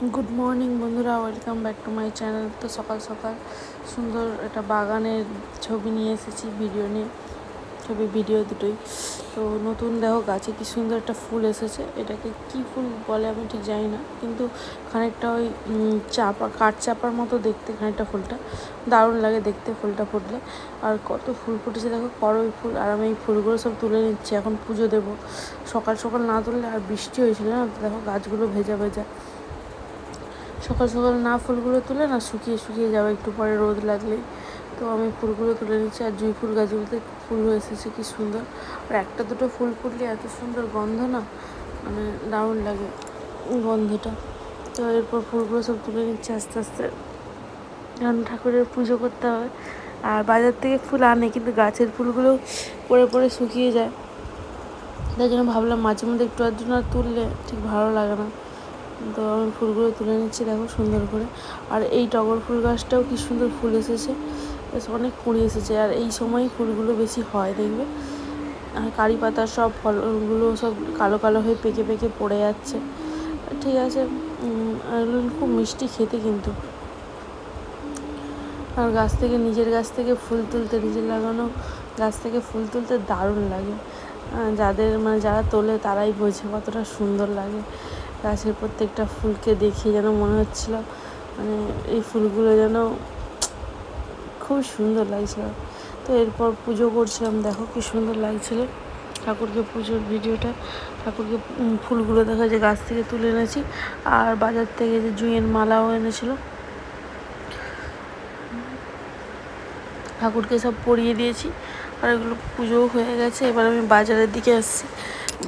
Good morning বন্ধুরা। Welcome back to my channel তো সকাল সকাল সুন্দর একটা বাগানের ছবি নিয়ে এসেছি ভিডিও নিয়ে। ছবি ভিডিও দুটোই। তো নতুন দেখো গাছে কি সুন্দর একটা ফুল এসেছে। এটাকে কি ফুল বলে আমি ঠিক জানি না। কিন্তু খানিকটা ওই চাপা, কাঠ চাপার মতো দেখতে খানিকটা ফুলটা। দারুণ লাগে দেখতে ফুলটা ফুটলে। আর কত ফুল ফুটেছে দেখো, করই ফুল। আর আমি এই ফুলগুলো সব তুলে নিচ্ছি। এখন পুজো দেবো। সকাল সকাল না তুললে আর বৃষ্টি হয়েছিল না? দেখো গাছগুলো ভেজা ভেজা। সকাল সকাল না ফুলগুলো তুলে না শুকিয়ে শুকিয়ে যাবে, একটু পরে রোদ লাগলেই তো আমি ফুলগুলো তুলে নিচ্ছি, আর জুঁই ফুল গাছগুলোতে ফুল হয়ে এসেছে, কি সুন্দর। আর একটা দুটো ফুল ফুটলে এত সুন্দর গন্ধ না মানে দারুণ লাগে গন্ধটা। তো এরপর ফুলগুলো সব তুলে নিচ্ছি আস্তে আস্তে। কারণ ঠাকুরের পুজো করতে হবে আর বাজার থেকে ফুল আনে, কিন্তু গাছের ফুলগুলো পরে পরে শুকিয়ে যায়। তাই জন্য ভাবলাম মাঝে মধ্যে একটু আধটু না তুললে ঠিক ভালো লাগে না। তো আমি ফুলগুলো তুলে নিচ্ছি দেখো সুন্দর করে। আর এই টগর ফুল গাছটাও কি সুন্দর ফুল এসেছে। অনেক কুড়ি এসেছে আর এই সময় ফুলগুলো বেশি হয়, দেখবে? আর কারি পাতার সব ফলগুলো সব কালো কালো হয়ে পেকে পেকে পড়ে যাচ্ছে। ঠিক আছে খুব মিষ্টি খেতে কিন্তু। আর গাছ থেকে, নিজের গাছ থেকে ফুল তুলতে, নিজের লাগানো গাছ থেকে ফুল তুলতে দারুণ লাগে। যাদের মানে যারা তোলে তারাই বোঝে কতটা সুন্দর লাগে। গাছের প্রত্যেকটা ফুলকে দেখে যেন মনে হচ্ছিল মানে এই ফুলগুলো যেন খুব সুন্দর লাগছিল। তো এরপর পুজো করছিলাম, দেখো কি সুন্দর লাগছিল ঠাকুরকে পুজোর ভিডিওটা। ঠাকুরকে ফুলগুলো দেখা যে গাছ থেকে তুলে এনেছি, আর বাজার থেকে যে জুঁয়ের মালাও এনেছিল। ঠাকুরকে সব পরিয়ে দিয়েছি, আর এগুলো পুজোও হয়ে গেছে। এবার আমি বাজারের দিকে আসছি।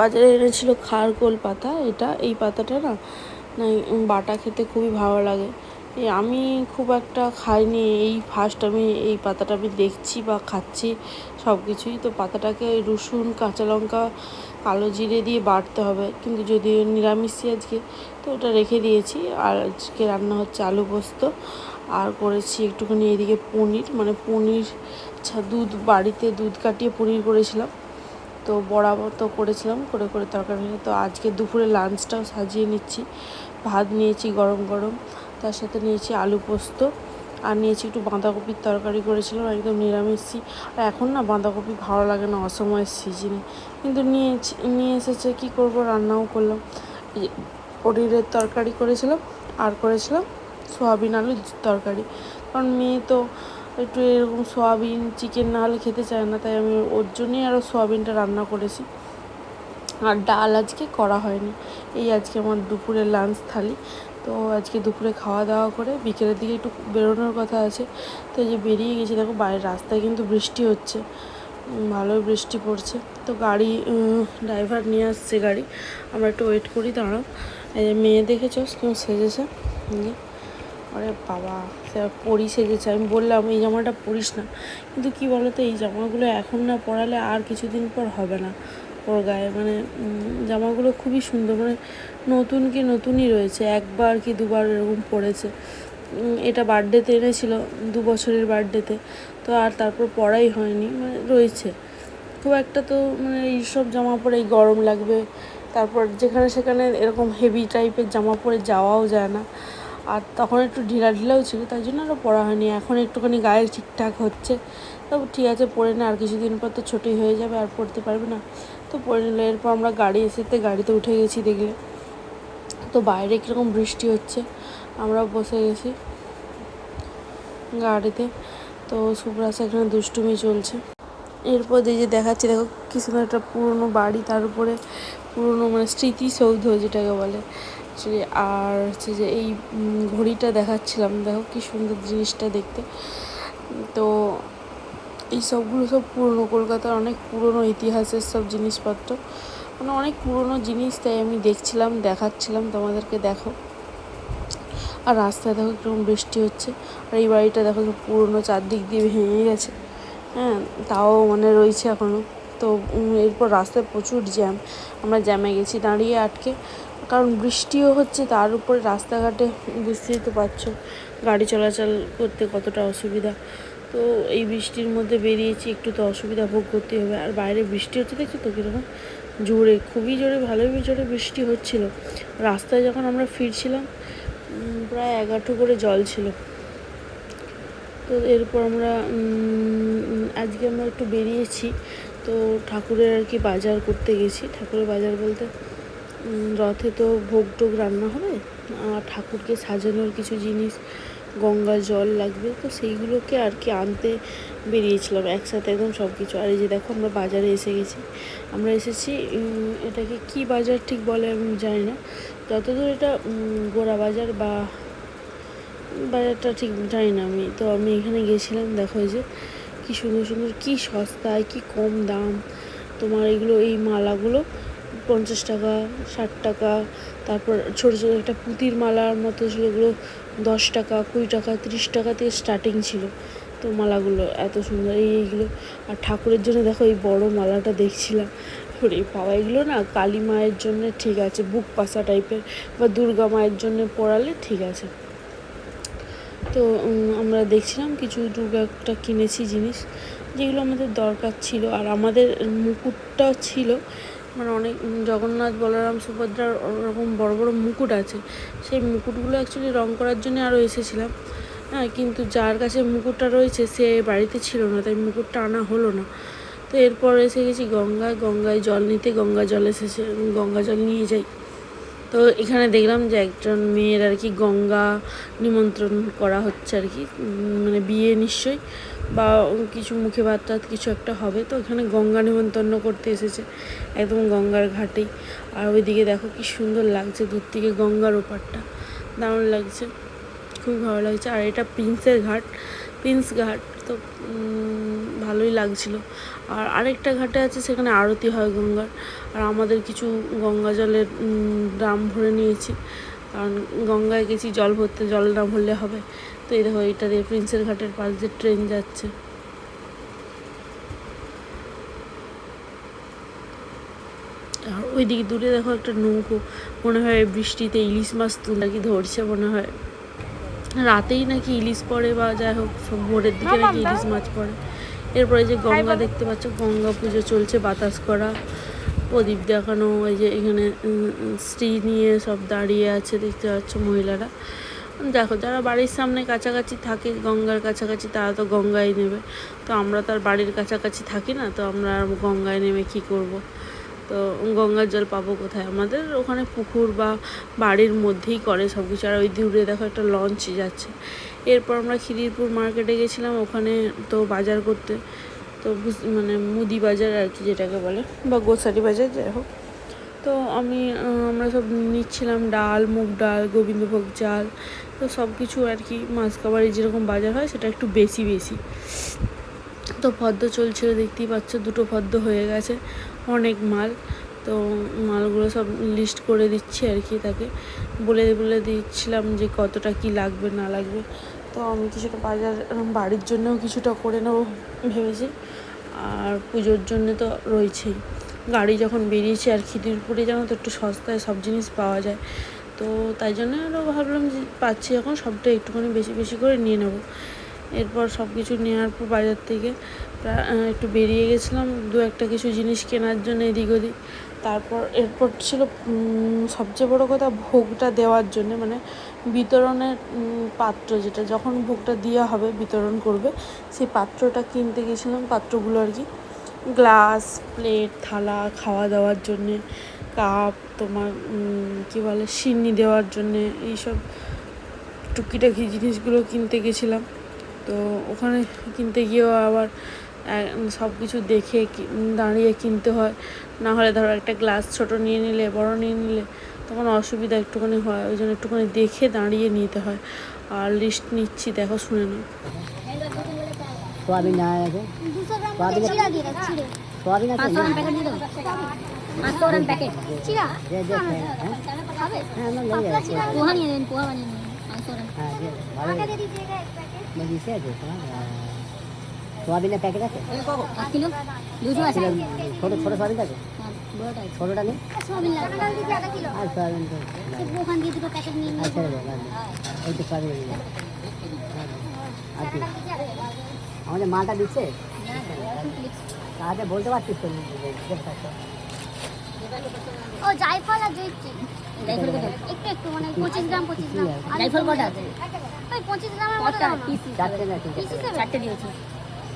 বাজারে এনেছিল খারকোল পাতা, এটা, এই পাতাটা না বাটা খেতে খুবই ভালো লাগে। আমি খুব একটা খাইনি, এই ফার্স্ট আমি এই পাতাটা আমি দেখছি বা খাচ্ছি সব কিছুই তো পাতাটাকে রসুন, কাঁচা লঙ্কা, কালো জিরে দিয়ে বাটতে হবে। কিন্তু যদি নিরামিষই আজকে, তো ওটা রেখে দিয়েছি। আর আজকে রান্না হচ্ছে আলু পোস্ত, আর করেছি একটুখানি এদিকে পনির মানে পনির ছা- দুধ, বাড়িতে দুধ কাটিয়ে পনির করেছিলাম। তো বরাবর তো করেছিলাম, করে করে তরকারি তো আজকে দুপুরে লাঞ্চটাও সাজিয়ে নিচ্ছি। ভাত নিয়েছি গরম গরম, তার সাথে নিয়েছি আলু পোস্ত, আর নিয়েছি একটু বাঁধাকপির তরকারি করেছিলাম একদম নিরামিষই আর এখন না বাঁধাকপি ভালো লাগে না, অসময়ের সিজনে কিন্তু নিয়েছি, নিয়ে এসেছে, কী করব রান্নাও করলাম। পনিরের তরকারি করেছিলাম, আর করেছিলাম সোয়াবিন আলুর তরকারি। কারণ মেয়ে তো একটু এরকম সোয়াবিন চিকেন না হলে খেতে চায় না, তাই আমি ওর জন্যই আরও সোয়াবিনটা রান্না করেছি। আর ডাল আজকে করা হয়নি। এই আজকে আমার দুপুরের লাঞ্চ থালি। তো আজকে দুপুরে খাওয়া দাওয়া করে বিকেলের দিকে একটু বেরোনোর কথা আছে। তো যে বেরিয়ে গেছি, দেখো বাইরের রাস্তায় কিন্তু বৃষ্টি হচ্ছে। ভালোই বৃষ্টি পড়ছে। তো গাড়ি ড্রাইভার নিয়ে আসছে গাড়ি। আমরা একটু ওয়েট করি, দাঁড়াও। মেয়ে দেখেছ কেউ সেজেছে। আরে বাবা পরি সেজেছে আমি বললাম, এই জামাটা পরিস না। কিন্তু কি বলতো, এই জামাগুলো এখন না পরালে আর কিছুদিন পর হবে না। ওর গায়ে মানে জামাগুলো খুবই সুন্দর মানে নতুন কি নতুনই রয়েছে। একবার কি দুবার এরকম পরেছে। এটা বার্থডেতে এনেছিল, দু বছরের বার্থডেতে। তো আর তারপর পরাই হয়নি মানে রয়েছে। খুব একটা তো মানে এইসব জামা পরে এই গরম লাগবে। তারপর যেখানে সেখানে এরকম হেভি টাইপের জামা পরে যাওয়াও যায় না। আর তখন একটু ঢিলা ঢিলাও ছিল, তাই জন্য আরও পড়া হয়নি। এখন একটুখানি গায়ে ঠিকঠাক হচ্ছে। তবে ঠিক আছে, পড়ে না, আর কিছুদিন পর তো ছোটোই হয়ে যাবে, আর পড়তে পারবে না। তো পড়ে নিলে এরপর আমরা গাড়ি এসেতে গাড়িতে উঠে গেছি দেখলে। তো বাইরে কীরকম বৃষ্টি হচ্ছে আমরা বসে গেছি গাড়িতে। তো সুপ্রাস এখানে দুষ্টুমি চলছে। এরপর এই যে দেখাচ্ছি, দেখো কি সুন্দর একটা পুরনো বাড়ি, তার উপরে পুরনো মানে স্মৃতিসৌধ, যেটাকে বলে। সে আর হচ্ছে যে এই ঘড়িটা দেখাচ্ছিলাম। দেখো কি সুন্দর জিনিসটা দেখতে। তো এই সবগুলো সব পুরনো, কলকাতার অনেক পুরনো ইতিহাসের সব জিনিসপত্র। মানে অনেক পুরনো জিনিস, তাই আমি দেখছিলাম, দেখাচ্ছিলাম। তোমাদেরকে দেখো। আর রাস্তায় দেখো কীরকম বৃষ্টি হচ্ছে। আর এই বাড়িটা দেখো পুরনো, চারদিক দিয়ে ভেঙে গেছে। হ্যাঁ তাও মানে রয়েছে এখনও তো এরপর রাস্তায় প্রচুর জ্যাম। আমরা জ্যামে গেছি দাঁড়িয়ে আটকে। কারণ বৃষ্টিও হচ্ছে, তার উপরে রাস্তাঘাটে বুঝতেই তো পারছ গাড়ি চলাচল করতে কতটা অসুবিধা। তো এই বৃষ্টির মধ্যে বেরিয়েছি, একটু তো অসুবিধা ভোগ করতে হবে। আর বাইরে বৃষ্টি হচ্ছে, দেখছ তো কীরকম? জোরে, খুবই জোরে, ভালোই জোরে বৃষ্টি হচ্ছিল। রাস্তায় যখন আমরা ফিরছিলাম প্রায় এগারোটো করে জল ছিল। তো এরপর আমরা আজকে আমরা একটু বেরিয়েছি, তো ঠাকুরের আর কি বাজার করতে গেছি। ঠাকুরের বাজার বলতে রথে তো ভোগ টোগ রান্না হবে, আর ঠাকুরকে সাজানোর কিছু জিনিস, গঙ্গা জল লাগবে, তো সেইগুলোকে আর কি আনতে বেরিয়েছিলাম একসাথে একদম সব কিছু। আর এই যে দেখো আমরা বাজারে এসে গেছি, আমরা এসেছি এটাকে কি বাজার ঠিক বলে আমি জানি না, যতদূর এটা গোড়া বাজার বা বাজারটা ঠিক জানি না আমি, তো আমি এখানে গেছিলাম, দেখো এই যে কি সুন্দর সুন্দর, কি সস্তায়, কি কম দাম, তোমার এগুলো এই মালাগুলো পঞ্চাশ টাকা, ষাট টাকা, তারপর ছোটো ছোটো একটা পুঁতির মালার মতো সেগুলো দশ টাকা, কুড়ি টাকা, তিরিশ টাকা থেকে স্টার্টিং ছিল। তো মালাগুলো এত সুন্দর, এই এইগুলো। আর ঠাকুরের জন্য দেখো এই বড় মালাটা দেখছিলাম। ওরে পাওয়া এগুলো না কালী মায়ের জন্য ঠিক আছে, বুক পাসা টাইপের বা দুর্গা মায়ের জন্য পরালে ঠিক আছে। তো আমরা দেখছিলাম কিছু দুর্গা একটা কিনেছি জিনিস, যেগুলো আমাদের দরকার ছিল। আর আমাদের মুকুটটা ছিল মানে অনেক জগন্নাথ, বলরাম, সুভদ্রার ওরকম বড় বড় মুকুট আছে। সেই মুকুটগুলো অ্যাকচুয়ালি রং করার জন্য আরও এসেছিলাম। হ্যাঁ কিন্তু যার কাছে মুকুটটা রয়েছে, সে বাড়িতে ছিল না, তাই মুকুটটা আনা হলো না। তো এরপর এসে গেছি গঙ্গায় গঙ্গায় জল নিতে, গঙ্গা জল এসেছে গঙ্গা জল নিয়ে যাই। তো এখানে দেখলাম যে একজন মেয়ের আর কি গঙ্গা নিমন্ত্রণ করা হচ্ছে আর কি মানে বিয়ে নিশ্চয়ই। বা কিছু মুখে ভাত কিছু একটা হবে, তো এখানে গঙ্গা নিমন্ত্রণ করতে এসেছে, একদম গঙ্গার ঘাটেই। আর ওইদিকে দেখো কি সুন্দর লাগছে, দূর থেকে গঙ্গার ওপারটা, দারুণ লাগছে, খুবই ভালো লাগছে। আর এটা প্রিন্সের ঘাট, প্রিন্স ঘাট, তো ভালোই লাগছিল। আর আরেকটা ঘাটে আছে, সেখানে আরতি হয় গঙ্গার। আর আমাদের কিছু গঙ্গা জলের ড্রাম ভরে নিয়েছি, কারণ গঙ্গায় গেছি, জল ভরতে, জল না ভরলে হবে। তো এই দেখো এটা দিয়ে প্রিন্সের ঘাটের পাশ দিয়ে ট্রেন যাচ্ছে। আর ওইদিকে দূরে দেখো একটা নৌকো মনে হয় বৃষ্টিতে ইলিশ মাছ তুলে কি ধরছে মনে হয়। রাতেই নাকি ইলিশ পড়ে বা যাই হোক সব ভোরের দিকে নাকি ইলিশ মাছ পড়ে। এরপরে যে গঙ্গা দেখতে পাচ্ছ গঙ্গা পুজো চলছে বাতাস করা। প্রদীপ দেখানো ওই যে এখানে স্ত্রী নিয়ে সব দাঁড়িয়ে আছে দেখতে পাচ্ছ মহিলারা। দেখো, যারা বাড়ির সামনে কাছাকাছি থাকে, গঙ্গার কাছাকাছি, তারা তো গঙ্গায় নেবে। তো আমরা তার বাড়ির কাছাকাছি থাকি না, তো আমরা আর গঙ্গায় নেমে কী করব? তো গঙ্গার জল পাবো কোথায়? আমাদের ওখানে পুকুর বা বাড়ির মধ্যেই করে সব কিছু আর ওই দূরে দেখো একটা লঞ্চ যাচ্ছে। এরপর আমরা খিদিরপুর মার্কেটে গেছিলাম, ওখানে তো বাজার করতে। তো মানে মুদি বাজার আর কি যেটাকে বলে, বা গোসারি বাজার, যাই হোক। তো আমি আমরা সব নিচ্ছিলাম ডাল, মুগ ডাল, গোবিন্দভোগ চাল, তো সব কিছু আর কি মাসকাবাড়ি যেরকম বাজার হয় সেটা একটু বেশি বেশি। তো ফদ্দ চলছিল, দেখতেই পাচ্ছ দুটো ফদ্দ হয়ে গেছে, অনেক মাল। তো মালগুলো সব লিস্ট করে দিচ্ছি আর কি তাকে। বলে বলে দিচ্ছিলাম যে কতটা কি লাগবে, না লাগবে। তো আমি কিছুটা বাজার বাড়ির জন্যও কিছুটা করে নেব ভেবেছি। আর পুজোর জন্য তো রয়েছেই। গাড়ি যখন বেরিয়েছে আর খিদিরপুরে যেন তো, একটু সস্তায় সব জিনিস পাওয়া যায়। তো তাই জন্য আরও ভাবলাম যে পাচ্ছি যখন সবটা একটুখানি বেশি বেশি করে নিয়ে নেব। এরপর সব কিছু নেওয়ার পর বাজার থেকে একটু বেরিয়ে গেছিলাম, দু একটা কিছু জিনিস কেনার জন্য এদিক ওদিক। তারপর, এরপর ছিল সবচেয়ে বড় কথা ভোগটা দেওয়ার জন্য মানে বিতরণের পাত্র যেটা, যখন ভোগটা দেওয়া হবে, বিতরণ করবে, সেই পাত্রটা কিনতে গেছিলাম, পাত্রগুলো আর কি। গ্লাস, প্লেট, থালা, খাওয়া দাওয়ার জন্যে, কাপ, তোমার কী বলে, সিন্নি দেওয়ার জন্যে, এইসব টুকিটাকি জিনিসগুলো কিনতে গেছিলাম। তো ওখানে কিনতে গিয়েও আবার সব কিছু দেখে দাঁড়িয়ে কিনতে হয়। না হলে ধরো একটা গ্লাস ছোট নিয়ে নিলে, বড় নিয়ে নিলে, তখন অসুবিধা একটুখানি হয়, ওই জন্য একটুখানি দেখে দাঁড়িয়ে নিতে হয়। আর লিস্ট নিচ্ছি, দেখো, শুনে নাও। চিড়া দিয়ে দাও চিড়ে সোয়াবিন আছে পাঁচশো গ্রাম প্যাকেট দিয়ে দাও পাঁচশো গ্রাম প্যাকেট চিড়া হ্যাঁ হ্যাঁ আমরা নিয়ে যাচ্ছি পোহা নিয়ে নেন পোহা বানিয়ে নিন পাঁচশো গ্রাম হ্যাঁ যে ভালো দিছে আছে সোয়াবিনের প্যাকেট আছে এক কিলো দুশো আছে ছোটো ছোটো সোয়াবিন আছে হ্যাঁ। ছোটোটা নেই সোয়াবিন লাগবে আর সোয়াবিন তো ওখান দিয়ে দুটো প্যাকেট নিয়ে আর ছেড়ে ওই তো সোয়াবিন আর কি আমাদের মালটা দিচ্ছে আচ্ছা বলতে পারছিস তো ও জায়ফল আর জয়িত্রী। একটু একটু মানে পঁচিশ গ্রাম পঁচিশ গ্রাম। জায়ফল কটা? আছে ওই পঁচিশ গ্রামের মতো চারটে না চারটে দিয়েছি।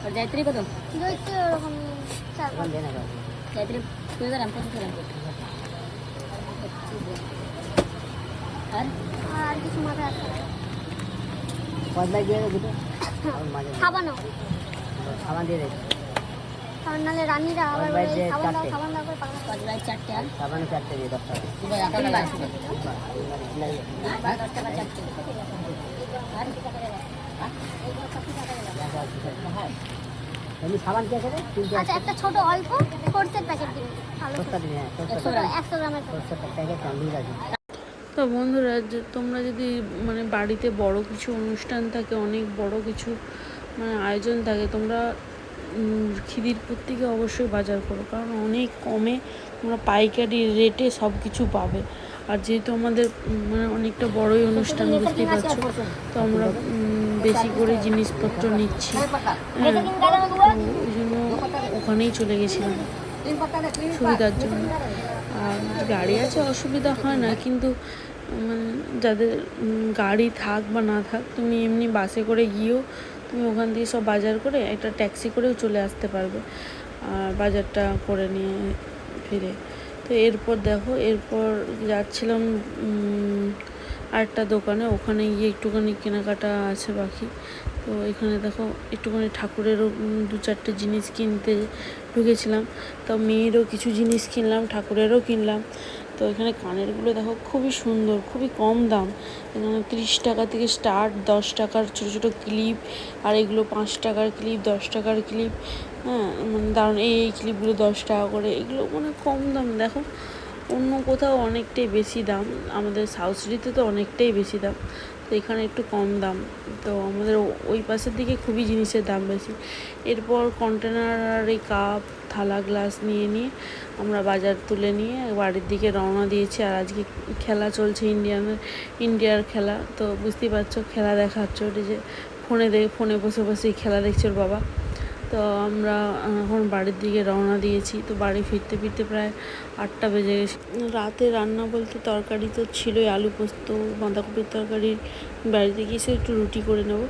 আর জায়ত্রী কত? জয়িত্রী ওরকম চার এখন দে না বাবা। জায়ত্রী কুড়ি গ্রাম পঁচিশ গ্রাম। আর? আর কিছু মাথায় দিয়ে দেবো খাবানো। সাবান দিয়ে দেবে কারণ নাহলে রানীরা আবার দাও। দাও করে করে। চারটে আর? সাবানে চারটে দিয়ে চারটে? সাবান কে আচ্ছা একটা ছোট অল্প সর্ষের প্যাকেট দিন। ভালো সস্তা হ্যাঁ গ্রামের প্যাকেট তো বন্ধুরা তোমরা যদি মানে বাড়িতে বড় কিছু অনুষ্ঠান থাকে অনেক বড় কিছু মানে আয়োজন থাকে তোমরা খিদিরপুর থেকে অবশ্যই বাজার করো। কারণ অনেক কমে তোমরা পাইকারি রেটে সব কিছু পাবে। আর যেহেতু আমাদের মানে অনেকটা বড়ই অনুষ্ঠান, বুঝতেই পারছ? তো আমরা বেশি করে জিনিসপত্র নিচ্ছি। হ্যাঁ ওই জন্য ওখানেই চলে গেছিলাম সুবিধার জন্য। আর গাড়ি আছে অসুবিধা হয় না, কিন্তু মানে যাদের গাড়ি থাক বা না থাক, তুমি এমনি বাসে করে গিয়েও তুমি ওখান দিয়ে সব বাজার করে একটা ট্যাক্সি করেও চলে আসতে পারবে। আর বাজারটা করে নিয়ে ফিরে। তো এরপর দেখো, এরপর যাচ্ছিলাম আরেকটা দোকানে। ওখানে গিয়ে একটুখানি কেনাকাটা আছে বাকি। তো এখানে দেখো, একটুখানি ঠাকুরেরও দু চারটে জিনিস কিনতে ঢুকেছিলাম। তো মেয়েরও কিছু জিনিস কিনলাম, ঠাকুরেরও কিনলাম। তো এখানে কানেরগুলো দেখো খুবই সুন্দর, খুবই কম দাম। এখানে তিরিশ টাকা থেকে স্টার্ট দশ টাকার ছোটো ছোটো ক্লিপ আর এগুলো পাঁচ টাকার ক্লিপ দশ টাকার ক্লিপ হ্যাঁ মানে দারুণ, এই এই ক্লিপগুলো দশ টাকা করে, এগুলো মানে কম দাম। দেখো অন্য কোথাও অনেকটাই বেশি দাম, আমাদের সাউথ সিটিতে তো অনেকটাই বেশি দাম, তো এখানে একটু কম দাম, তো আমাদের ওই পাশের দিকে খুবই জিনিসের দাম বেশি। এরপর কন্টেনার কাপ থালা গ্লাস নিয়ে নিয়ে আমরা বাজার তুলে নিয়ে বাড়ির দিকে রওনা দিয়েছি, আর আজকে খেলা চলছে ইন্ডিয়ানের ইন্ডিয়ার খেলা, তো বুঝতেই পারছ, খেলা দেখাচ্ছ ওটা যে, ফোনে দে, ফোনে বসে বসেই খেলা দেখছে ওর বাবা। তো আমরা এখন বাড়ির দিকে রওনা দিয়েছি। তো বাড়ি ফিরতে ফিরতে প্রায় আটটা বেজে গেছে। রাতে রান্না বলতে তরকারি তো ছিলই, আলু পোস্ত বাঁধাকপির তরকারি, বাড়িতে গিয়ে একটু রুটি করে নেব।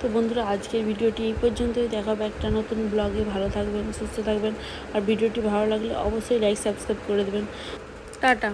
তো বন্ধুরা, আজকের ভিডিওটি এই পর্যন্তই। দেখাবো একটা নতুন ব্লগে। ভালো থাকবেন, সুস্থ থাকবেন। আর ভিডিওটি ভালো লাগলে অবশ্যই লাইক সাবস্ক্রাইব করে দেবেন। টাটা।